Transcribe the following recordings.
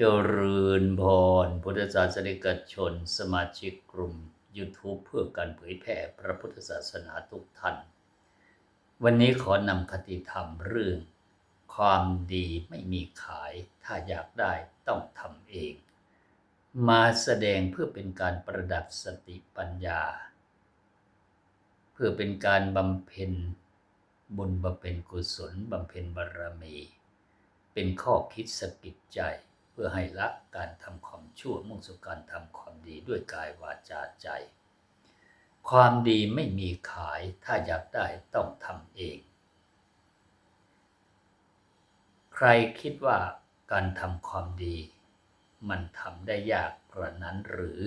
เจริญพรพุทธศาสนิกชน สมาชิกกลุ่ม YouTube เพื่อการเผยแผ่พระพุทธศาสนาทุกท่าน วันนี้ขอนำคติธรรมเรื่อง ความดีไม่มีขาย ถ้าอยากได้ต้องทำเอง มาแสดงเพื่อเป็นการประดับสติปัญญา เพื่อเป็นการบำเพ็ญบุญบำเพ็ญกุศลบำเพ็ญบารมี เป็นข้อคิดสะกิดใจ พื่อให้ละการทำความชั่วมุ่งสู่การทำความดีด้วยกายวาจาใจ ความดีไม่มีขายถ้าอยากได้ต้องทำเอง ใครคิดว่าการทำความดี มันทำได้ยากกระนั้นหรือ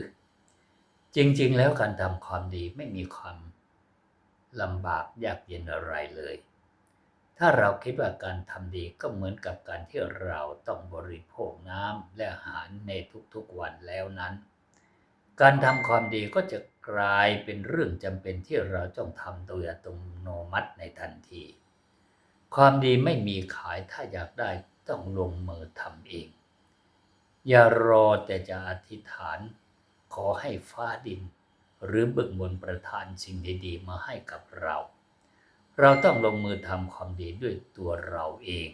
จริงๆ แล้วการทำความดีไม่มีความลำบากยากเย็นอะไรเลย ถ้าเราคิดว่าการทำดีก็เหมือนกับการที่เราต้องบริโภคน้ำและอาหารในทุกๆวันแล้วนั้น การทำความดีก็จะกลายเป็นเรื่องจำเป็นที่เราต้องทำโดยอัตโนมัติในทันที ความดีไม่มีขายถ้าอยากได้ต้องลงมือทำเอง อย่ารอแต่จะอธิษฐาน ขอให้ฟ้าดิน หรือบึกบนประทานสิ่งดีๆมาให้กับเรา เราต้องลงมือทำความดีด้วยตัวเราเอง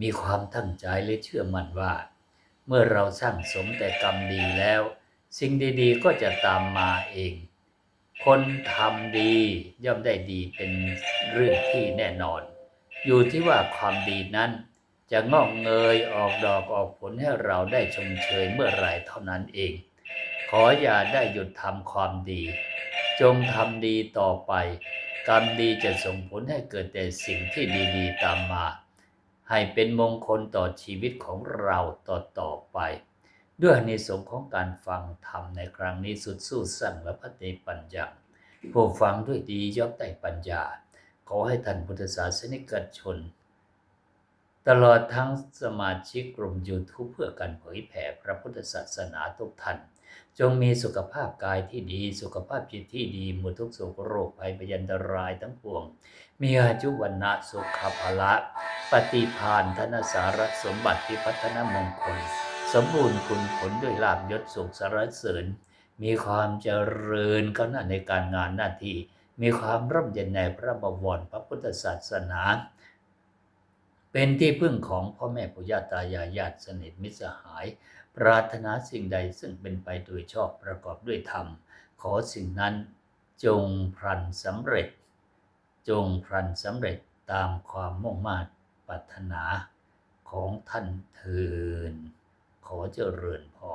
มีความตั้งใจและเชื่อมั่นว่า เมื่อเราสร้างสมแต่กรรมดีแล้ว สิ่งดีๆก็จะตามมาเอง คนทำดีย่อมได้ดีเป็นเรื่องที่แน่นอน อยู่ที่ว่าความดีนั้น จะงอกเงยออกดอกออกผลให้เราได้ชมเชยเมื่อไรเท่านั้นเอง ขออย่าได้หยุดทำความดี จงทำดีต่อไป กรรมดีจะส่งผลให้เกิดแต่สิ่งที่ดีๆ ตามมา ให้เป็นมงคลต่อชีวิตของเราต่อต่อไป ด้วยอนิสงของการฟังธรรมในครั้งนี้สุดสู้สั่งและพัฒปัญญาผู้ฟังด้วยดีย่อมได้ปัญญา ขอให้ท่านพุทธศาสนิกชน ตลอดทั้งสมาชิกกลุ่ม YouTube เพื่อการเผยแผ่พระพุทธศาสนาทุกท่าน จงมีสุขภาพกายที่ดี สุขภาพจิตที่ดีหมดทุกโศกโรคภัยพยันตรายทั้งปวง มีอายุวันนะสุขภละ ปฏิพานธนสารสมบัติพิพัฒนมงคล สมบูรณ์คุณผลด้วยลาบยศสุขสารเสริญ มีความเจริญก้าวหน้าในการงานหน้าที่ มีความร่มเย็นในพระบวรพระพุทธศาสนา เป็นที่พึ่งของพ่อแม่ปุญาตายายญาติสนิทมิตรสหาย ปรารถนาสิ่งใดซึ่งเป็นไปโดยชอบประกอบด้วยธรรม ขอสิ่งนั้นจงพลันสำเร็จ จงพลันสำเร็จตามความมุ่งมา่ปรารถนาของท่านเทินขอเจริญพร